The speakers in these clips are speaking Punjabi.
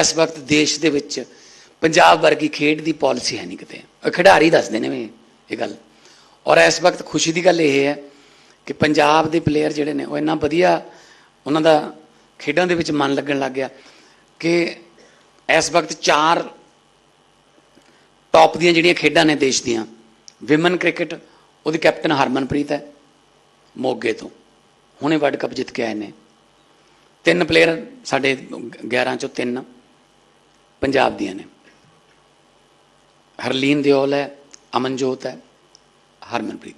ਇਸ ਵਕਤ ਦੇਸ਼ ਦੇ ਵਿੱਚ ਪੰਜਾਬ ਵਰਗੀ ਖੇਡ ਦੀ ਪਾਲਿਸੀ ਹੈ ਨਹੀਂ ਕਿਤੇ। ਖਿਡਾਰੀ ਦੱਸਦੇ ਨੇ ਵੀ ਇਹ ਗੱਲ। ਔਰ ਇਸ ਵਕਤ ਖੁਸ਼ੀ ਦੀ ਗੱਲ ਇਹ ਹੈ ਕਿ ਪੰਜਾਬ ਦੇ ਪਲੇਅਰ ਜਿਹੜੇ ਨੇ, ਉਹ ਇੰਨਾ ਵਧੀਆ ਉਹਨਾਂ ਦਾ ਖੇਡਾਂ ਦੇ ਵਿੱਚ ਮਨ ਲੱਗਣ ਲੱਗ ਗਿਆ ਕਿ ਇਸ ਵਕਤ ਚਾਰ ਟੌਪ ਦੀਆਂ ਜਿਹੜੀਆਂ ਖੇਡਾਂ ਨੇ ਦੇਸ਼ ਦੀਆਂ ਵਿਮਨ ਕ੍ਰਿਕਟ ਉਹਦੀ ਕੈਪਟਨ ਹਰਮਨਪ੍ਰੀਤ ਹੈ, ਮੋਗੇ ਤੋਂ। ਹੁਣੇ ਵਰਲਡ ਕੱਪ ਜਿੱਤ ਕੇ ਆਏ ਨੇ। ਤਿੰਨ ਪਲੇਅਰ ਸਾਡੇ 11 ਚੋਂ ਤਿੰਨ। ਪੰਜਾਬ ਦੀਆਂ ਨੇ। ਹਰਲੀਨ ਦਿਓਲ ਹੈ, ਅਮਨਜੋਤ ਹੈ, ਹਰਮਨਪ੍ਰੀਤ।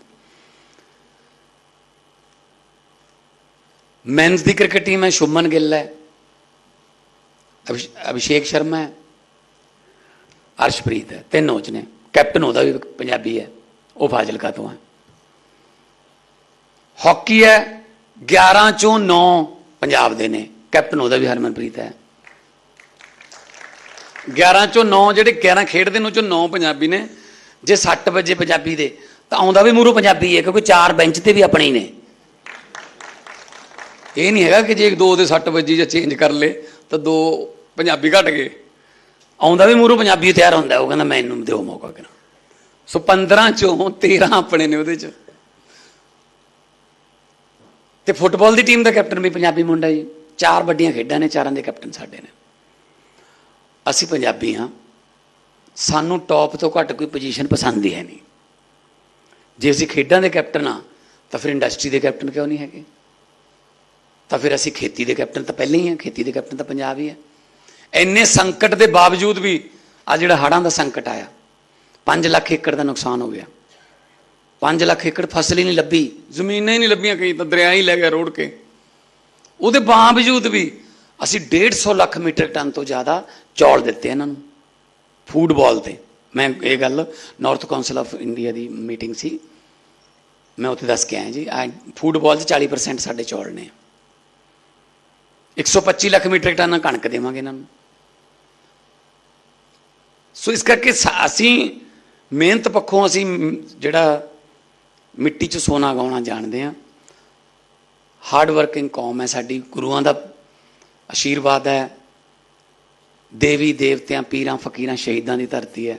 ਮੈਨਸ ਦੀ ਕ੍ਰਿਕਟ ਟੀਮ ਹੈ, ਸ਼ੁਭਮਨ ਗਿੱਲ ਹੈ, ਅਭਿਸ਼- ਅਭਿਸ਼ੇਕ ਸ਼ਰਮਾ ਹੈ, ਅਰਸ਼ਪ੍ਰੀਤ ਹੈ। ਤਿੰਨ ਚ ਨੇ। ਕੈਪਟਨ ਉਹਦਾ ਵੀ ਪੰਜਾਬੀ ਹੈ, ਉਹ ਫਾਜ਼ਿਲਕਾ ਤੋਂ ਹੈ। ਹਾਕੀ ਹੈ 11 ਚੋਂ 9 ਪੰਜਾਬ ਦੇ ਨੇ। ਕੈਪਟਨ ਉਹਦਾ ਵੀ ਹਰਮਨਪ੍ਰੀਤ ਹੈ। 11 ਚੋਂ 9 ਜਿਹੜੇ 11 ਖੇਡਦੇ ਨੇ, ਉਹ ਚੋਂ 9 ਪੰਜਾਬੀ ਨੇ। ਜੇ 60 ਵਜੇ ਪੰਜਾਬੀ ਦੇ, ਤਾਂ ਆਉਂਦਾ ਵੀ ਮੂਰੋਂ ਪੰਜਾਬੀ ਹੈ ਕਿਉਂਕਿ ਚਾਰ ਬੈਂਚ ਤੇ ਵੀ ਆਪਣੇ ਹੀ ਨੇ। ਇਹ ਨਹੀਂ ਹੈਗਾ ਕਿ ਜੇ ਦੋ ਦੇ 60 ਵਜੇ ਜਾਂ ਚੇਂਜ ਕਰ ਲੇ ਤਾਂ ਦੋ ਪੰਜਾਬੀ ਘਟ ਗਏ। ਆਉਂਦਾ ਵੀ ਮੂਰੋਂ ਪੰਜਾਬੀ ਤਿਆਰ ਹੁੰਦਾ, ਉਹ ਕਹਿੰਦਾ ਮੈਨੂੰ ਦਿਓ ਮੌਕਾ ਕਿਨਾ ਸੋ 15 ਚੋਂ 13 ਆਪਣੇ ਨੇ ਉਹਦੇ ਚ। ਤੇ ਫੁੱਟਬਾਲ ਦੀ ਟੀਮ ਦਾ ਕੈਪਟਨ ਵੀ ਪੰਜਾਬੀ ਮੁੰਡਾ ਜੀ। ਚਾਰ ਵੱਡੀਆਂ ਖੇਡਾਂ ਨੇ, ਚਾਰਾਂ ਦੇ ਕੈਪਟਨ ਸਾਡੇ ਨੇ। ਅਸੀਂ ਪੰਜਾਬੀ ਹਾਂ। ਸਾਨੂੰ ਟੌਪ ਤੋਂ ਘੱਟ ਕੋਈ ਪੋਜੀਸ਼ਨ ਪਸੰਦ ਹੀ ਹੈ ਨਹੀਂ। ਜੇ ਅਸੀਂ ਖੇਡਾਂ ਦੇ ਕੈਪਟਨ ਆ ਤਾਂ ਫਿਰ ਇੰਡਸਟਰੀ ਦੇ ਕੈਪਟਨ ਕਿਉਂ ਨਹੀਂ ਹੈਗੇ? ਤਾਂ ਫਿਰ ਅਸੀਂ ਖੇਤੀ ਦੇ ਕੈਪਟਨ ਤਾਂ ਪਹਿਲਾਂ ਹੀ ਆ ਖੇਤੀ ਦੇ ਕੈਪਟਨ ਤਾਂ ਪੰਜਾਬ ਹੀ ਹੈ। ਇੰਨੇ ਸੰਕਟ ਦੇ ਬਾਵਜੂਦ ਵੀ ਆ ਜਿਹੜਾ ਹੜ੍ਹਾਂ ਦਾ ਸੰਕਟ ਆਇਆ 5 ਲੱਖ ਏਕੜ ਦਾ ਨੁਕਸਾਨ ਹੋ ਗਿਆ। 5 ਲੱਖ ਏਕੜ ਫਸਲ ਹੀ ਨਹੀਂ ਲੱਭੀ। ਜ਼ਮੀਨਾਂ ਹੀ ਨਹੀਂ ਲੱਭੀਆਂ ਕਈ ਤਾਂ, ਦਰਿਆ ਹੀ ਲੈ ਗਿਆ ਰੋੜ ਕੇ। ਉਹਦੇ ਬਾਵਜੂਦ ਵੀ ਅਸੀਂ 150 ਲੱਖ ਮੀਟਰ ਟਨ ਤੋਂ ਜ਼ਿਆਦਾ ਚੌਲ ਦਿੱਤੇ ਇਹਨਾਂ ਨੂੰ। ਫੂਡਬਾਲ ਤੇ। ਮੈਂ ਇਹ ਗੱਲ ਨਾਰਥ ਕਾਉਂਸਲ ਆਫ ਇੰਡੀਆ ਦੀ ਮੀਟਿੰਗ ਸੀ। ਮੈਂ ਉੱਥੇ ਦੱਸ ਕੇ ਆਇਆ ਜੀ ਫੂਡਬਾਲ 'ਚ 40% ਸਾਡੇ ਚੌਲ ਨੇ। 125 ਲੱਖ ਮੀਟ੍ਰਿਕ ਟਨ ਕਣਕ ਦੇਵਾਂਗੇ ਇਹਨਾਂ ਨੂੰ। ਸੋ ਇਸ ਕਰਕੇ ਸਾ- ਅਸੀਂ ਮਿਹਨਤ ਪੱਖੋਂ ਅਸੀਂ ਜਿਹੜਾ ਮਿੱਟੀ 'ਚ ਸੋਨਾ ਗਾਉਣਾ ਜਾਣਦੇ ਆ ਹਾਰਡ ਵਰਕਿੰਗ ਕੌਮ ਹੈ ਸਾਡੀ, ਗੁਰੂਆਂ ਦਾ ਆਸ਼ੀਰਵਾਦ ਹੈ ਦੇਵੀ ਦੇਵਤਿਆਂ ਪੀਰਾਂ ਫਕੀਰਾਂ ਸ਼ਹੀਦਾਂ ਦੀ ਧਰਤੀ ਹੈ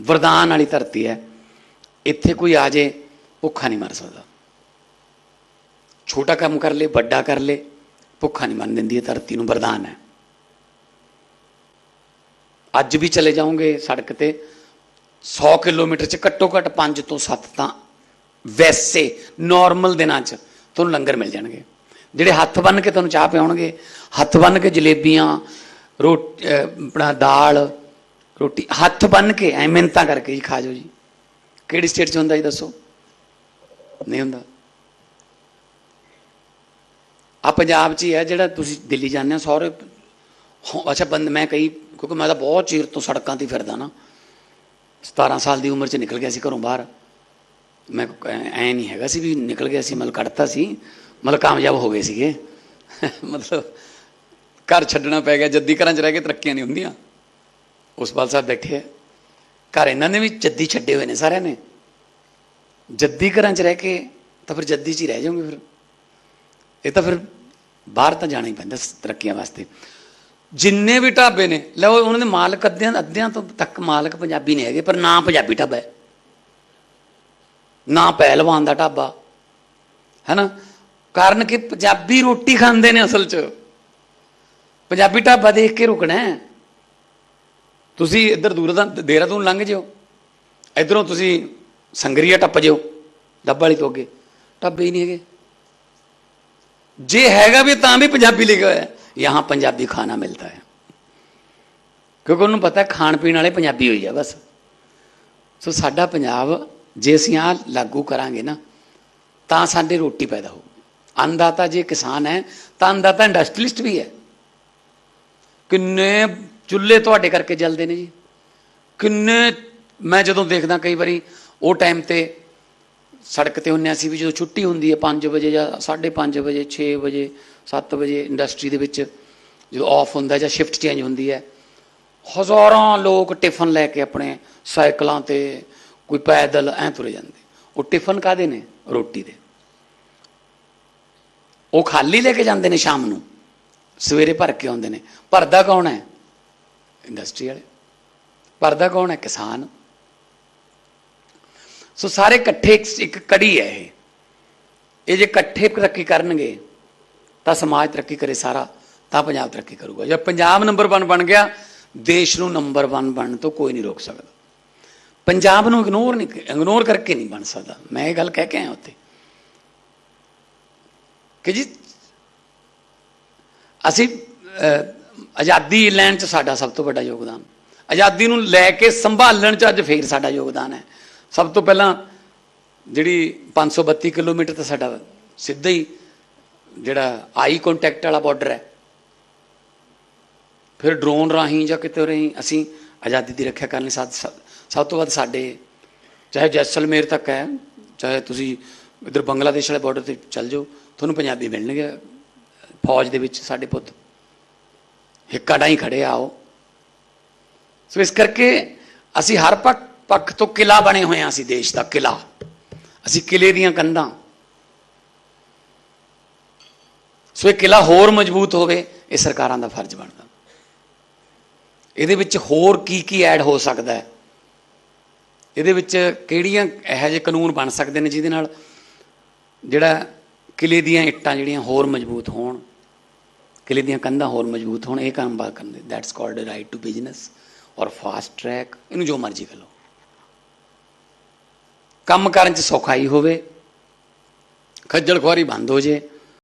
ਵਰਦਾਨ ਵਾਲੀ ਧਰਤੀ ਹੈ ਇੱਥੇ ਕੋਈ ਆ ਜੇ ਭੁੱਖਾ ਨਹੀਂ ਮਰ ਸਕਦਾ ਛੋਟਾ ਕੰਮ ਕਰ ਲੇ ਵੱਡਾ ਕਰ ਲੇ ਭੁੱਖਾ ਨਹੀਂ ਮਰਨ ਦਿੰਦੀ ਇਹ ਧਰਤੀ ਨੂੰ ਵਰਦਾਨ ਹੈ ਅੱਜ ਵੀ ਚਲੇ ਜਾਓਗੇ ਸੜਕ ਤੇ 100 ਕਿਲੋਮੀਟਰ ਚ ਘੱਟੋ ਘੱਟ 5 ਤੋਂ 7 ਤਾਂ ਵੈਸੇ ਨਾਰਮਲ ਦਿਨਾਂ ਚ ਤੁਹਾਨੂੰ ਲੰਗਰ ਮਿਲ ਜਾਣਗੇ ਜਿਹੜੇ ਹੱਥ ਬੰਨ ਕੇ ਤੁਹਾਨੂੰ ਚਾਹ ਪਿਆਉਣਗੇ, ਹੱਥ ਬੰਨ ਕੇ ਜਲੇਬੀਆਂ, ਰੋਟੀ ਆਪਣਾ ਦਾਲ, ਰੋਟੀ, ਹੱਥ ਬੰਨ ਕੇ ਐ ਮਿਹਨਤਾਂ ਕਰਕੇ ਜੀ ਖਾ ਜਾਓ ਜੀ। ਕਿਹੜੀ ਸਟੇਟ ਚ ਹੁੰਦਾ ਜੀ ਦੱਸੋ? ਨਹੀਂ ਹੁੰਦਾ। ਆ ਪੰਜਾਬ 'ਚ ਹੀ ਹੈ ਜਿਹੜਾ ਤੁਸੀਂ ਦਿੱਲੀ ਜਾਂਦੇ ਹੋ ਸਹੁਰੇ ਹੋ- ਅੱਛਾ ਬੰਦ, ਮੈਂ ਕਈ, ਕਿਉਂਕਿ ਮੈਂ ਤਾਂ ਬਹੁਤ ਚਿਰ ਤੋਂ ਸੜਕਾਂ ਤੇ ਫਿਰਦਾ ਨਾ। 17 ਸਾਲ ਦੀ ਉਮਰ 'ਚ ਨਿਕਲ ਗਿਆ ਸੀ ਘਰੋਂ ਬਾਹਰ। ਮੈਂ ਐ ਨਹੀਂ ਹੈਗਾ ਸੀ ਵੀ ਨਿਕਲ ਗਿਆ ਸੀ, ਮਤਲਬ ਕੱਢਤਾ ਸੀ। ਮਤਲਬ ਕਾਮਯਾਬ ਹੋ ਗਏ ਸੀਗੇ। ਮਤਲਬ ਘਰ ਛੱਡਣਾ ਪੈ ਗਿਆ, ਜੱਦੀ ਘਰਾਂ 'ਚ ਰਹਿ ਕੇ ਤਰੱਕੀਆਂ ਨਹੀਂ ਹੁੰਦੀਆਂ। ਉਸਪਾਲ ਸਾਹਿਬ ਬੈਠੇ ਆ। ਘਰ ਇਹਨਾਂ ਨੇ ਵੀ ਜੱਦੀ ਛੱਡੇ ਹੋਏ ਨੇ ਸਾਰਿਆਂ ਨੇ। ਜੱਦੀ ਘਰਾਂ 'ਚ ਰਹਿ ਕੇ ਤਾਂ ਫਿਰ ਜੱਦੀ 'ਚ ਹੀ ਰਹਿ ਜਾਓਗੇ ਫਿਰ। ਇਹ ਤਾਂ ਫਿਰ ਬਾਹਰ ਤਾਂ ਜਾਣਾ ਹੀ ਪੈਂਦਾ ਤਰੱਕੀਆਂ ਵਾਸਤੇ। ਜਿੰਨੇ ਵੀ ਢਾਬੇ ਨੇ, ਲੈ ਉਹਨਾਂ ਦੇ ਮਾਲਕ ਅੱਧਿਆਂ ਅੱਧਿਆਂ ਤੋਂ ਤੱਕ ਮਾਲਕ ਪੰਜਾਬੀ ਨਹੀਂ ਹੈਗੇ, ਪਰ ਨਾ ਪੰਜਾਬੀ ਢਾਬਾ ਹੈ। ਨਾਂ ਪਹਿਲਵਾਨ ਦਾ ਢਾਬਾ। ਹੈ ਨਾ ਕਾਰਨ ਕਿ ਪੰਜਾਬੀ ਰੋਟੀ ਖਾਂਦੇ ਨੇ ਅਸਲ 'ਚ ਪੰਜਾਬੀ ਢਾਬਾ ਦੇਖ ਕੇ ਰੁਕਣਾ ਹੈ ਤੁਸੀਂ ਇੱਧਰ ਦੂਰ ਦਾ ਦੇਹਰਾਦੂਨ ਲੰਘ ਜਿਓ ਇਧਰੋਂ ਤੁਸੀਂ ਸੰਗਰੀਆ ਟੱਪ ਜਿਓ ਡੱਬਾ ਵਾਲੀ ਤੋਂ ਅੱਗੇ ਢਾਬੇ ਹੀ ਨਹੀਂ ਹੈਗੇ ਜੇ ਹੈਗਾ ਵੀ ਤਾਂ ਵੀ ਪੰਜਾਬੀ ਲਿਖਿਆ ਹੋਇਆ ਹੈ ਯਹਾਂ ਪੰਜਾਬੀ ਖਾਣਾ ਮਿਲता ਹੈ ਕਿਉਂਕਿ ਉਹਨੂੰ ਪਤਾ ਹੈ ਖਾਣ ਪੀਣ ਵਾਲੇ ਪੰਜਾਬੀ ਹੋਈ ਆ ਬਸ ਸੋ ਸਾਡਾ ਪੰਜਾਬ ਜੇ ਅਸੀਂ ਆ ਲਾਗੂ ਕਰਾਂਗੇ ਨਾ ਤਾਂ ਸਾਡੇ ਰੋਟੀ ਪੈਦਾ ਹੋਊ ਅੰਨਦਾਤਾ ਜੇ ਕਿਸਾਨ ਹੈ ਤਾਂ ਅੰਨਦਾਤਾ ਇੰਡਸਟਰੀਲਿਸਟ ਵੀ ਹੈ ਕਿੰਨੇ ਚੁੱਲ੍ਹੇ ਤੁਹਾਡੇ ਕਰਕੇ ਜਲਦੇ ਨੇ ਜੀ ਕਿੰਨੇ ਮੈਂ ਜਦੋਂ ਦੇਖਦਾ ਕਈ ਵਾਰੀ ਉਹ ਟਾਈਮ ਤੇ ਸੜਕ ਤੇ ਹੁੰਨੇ ਅਸੀਂ ਵੀ ਜਦੋਂ ਛੁੱਟੀ ਹੁੰਦੀ ਹੈ 5 ਵਜੇ ਜਾਂ 5:30 ਵਜੇ 6 ਵਜੇ 7 ਵਜੇ ਇੰਡਸਟਰੀ ਦੇ ਵਿੱਚ ਜਦੋਂ ਆਫ ਹੁੰਦਾ ਜਾਂ ਸ਼ਿਫਟ ਚੇਂਜ ਹੁੰਦੀ ਹੈ ਹਜ਼ਾਰਾਂ ਲੋਕ ਟਿਫਨ ਲੈ ਕੇ ਆਪਣੇ ਸਾਈਕਲਾਂ ਤੇ ਕੋਈ ਪੈਦਲ ਐ ਤੁਰੇ ਜਾਂਦੇ ਉਹ ਟਿਫਨ ਕਾਦੇ ਨੇ ਰੋਟੀ ਦੇ ਉਹ ਖਾਲੀ ਲੈ ਕੇ ਜਾਂਦੇ ਨੇ ਸ਼ਾਮ ਨੂੰ। ਸਵੇਰੇ ਭਰ ਕੇ ਆਉਂਦੇ ਨੇ। ਭਰਦਾ ਕੌਣ ਹੈ? ਇੰਡਸਟਰੀ ਵਾਲੇ। ਭਰਦਾ ਕੌਣ ਹੈ? ਕਿਸਾਨ। ਸੋ ਸਾਰੇ ਇਕੱਠੇ ਇੱਕ- ਕੜੀ ਹੈ ਇਹ। ਇਹ ਜੇ ਇਕੱਠੇ ਤਰੱਕੀ ਕਰਨਗੇ, ਤਾਂ ਸਮਾਜ ਤਰੱਕੀ ਕਰੇ ਸਾਰਾ, ਤਾਂ ਪੰਜਾਬ ਤਰੱਕੀ ਕਰੂਗਾ। ਜੇ ਪੰਜਾਬ ਨੰਬਰ 1 ਬਣ ਗਿਆ, ਦੇਸ਼ ਨੂੰ ਨੰਬਰ 1 ਬਣਨ ਤੋਂ ਕੋਈ ਨਹੀਂ ਰੋਕ ਸਕਦਾ। ਪੰਜਾਬ ਨੂੰ ਇਗਨੋਰ ਨਹੀਂ ਇਗਨੋਰ ਕਰਕੇ ਨਹੀਂ ਬਣ ਸਕਦਾ। ਮੈਂ ਇਹ ਗੱਲ ਕਹਿ ਕੇ ਆਇਆ ਉੱਥੇ। ਕਿ ਜੀ ਅਸੀਂ ਆਜ਼ਾਦੀ ਲੈਣ ਚ ਸਾਡਾ ਸਭ ਤੋਂ ਵੱਡਾ ਯੋਗਦਾਨ। ਆਜ਼ਾਦੀ ਨੂੰ ਲੈ ਕੇ ਸੰਭਾਲਣ ਚ ਅੱਜ ਫੇਰ ਸਾਡਾ ਯੋਗਦਾਨ ਹੈ। ਸਭ ਤੋਂ ਪਹਿਲਾਂ ਜਿਹੜੀ 532 ਕਿਲੋਮੀਟਰ ਤਾਂ ਸਾਡਾ ਸਿੱਧਾ ਹੀ ਜਿਹੜਾ ਆਈ ਕੰਟੈਕਟ ਵਾਲਾ ਬਾਰਡਰ ਹੈ, ਫਿਰ ਡਰੋਨ ਰਾਹੀਂ ਜਾਂ ਕਿਤੇ ਰਾਹੀਂ ਅਸੀਂ ਆਜ਼ਾਦੀ ਦੀ ਰੱਖਿਆ ਕਰਨ ਲਈ ਸਭ ਸਭ ਤੋਂ ਵੱਧ ਸਾਡੇ, ਚਾਹੇ ਜੈਸਲਮੇਰ ਤੱਕ ਹੈ, ਚਾਹੇ ਤੁਸੀਂ ਇਧਰ ਬੰਗਲਾਦੇਸ਼ ਵਾਲੇ ਬਾਰਡਰ ਤੇ ਚੱਲ ਜਾਓ, ਤੁਹਾਨੂੰ ਪੰਜਾਬੀ ਮਿਲਣਗੇ। ਫੌਜ ਦੇ ਵਿੱਚ ਸਾਡੇ ਪੁੱਤ। ਹਿੱਕਾ ਡਾਈ ਖੜੇ ਆਓ ਸੋ ਇਸ ਕਰਕੇ ਅਸੀਂ ਹਰ ਪੱਖ ਪੱਖ ਤੋਂ ਕਿਲਾ ਬਣੇ ਹੋਏ ਹਾਂ ਅਸੀਂ ਦੇਸ਼ ਦਾ ਕਿਲਾ ਅਸੀਂ ਕਿਲੇ ਦੀਆਂ ਕੰਧਾਂ। ਸੋ ਇਹ ਕਿਲਾ ਹੋਰ ਮਜ਼ਬੂਤ ਹੋਵੇ, ਇਹ ਸਰਕਾਰਾਂ ਦਾ ਫਰਜ਼ ਬਣਦਾ। ਇਹਦੇ ਵਿੱਚ ਹੋਰ ਕੀ ਕੀ ਐਡ ਹੋ ਸਕਦਾ ਹੈ? ਇਹਦੇ ਵਿੱਚ ਕਿਹੜੀਆਂ ਇਹੋ ਜਿਹੇ ਕਾਨੂੰਨ ਬਣ ਸਕਦੇ ਨੇ ਜਿਹਦੇ ਨਾਲ ਜਿਹੜਾ ਕਿਲੇ ਦੀਆਂ ਇੱਟਾਂ ਜਿਹੜੀਆਂ ਹੋਰ ਮਜ਼ਬੂਤ ਹੋਣ, ਕਿਲੇ ਦੀਆਂ ਕੰਧਾਂ ਹੋਰ ਮਜ਼ਬੂਤ ਹੋਣ, ਇਹ ਕੰਮ ਕਰਨ ਦੇ that's called right to business or fast track ਇਹਨੂੰ ਜੋ ਮਰਜ਼ੀ ਕਹ ਲਓ। ਕੰਮ ਕਰਨ ਚ ਸੌਖਾਈ ਹੋਵੇ, ਖੱਜਲ ਖੁਆਰੀ ਬੰਦ ਹੋ ਜੇ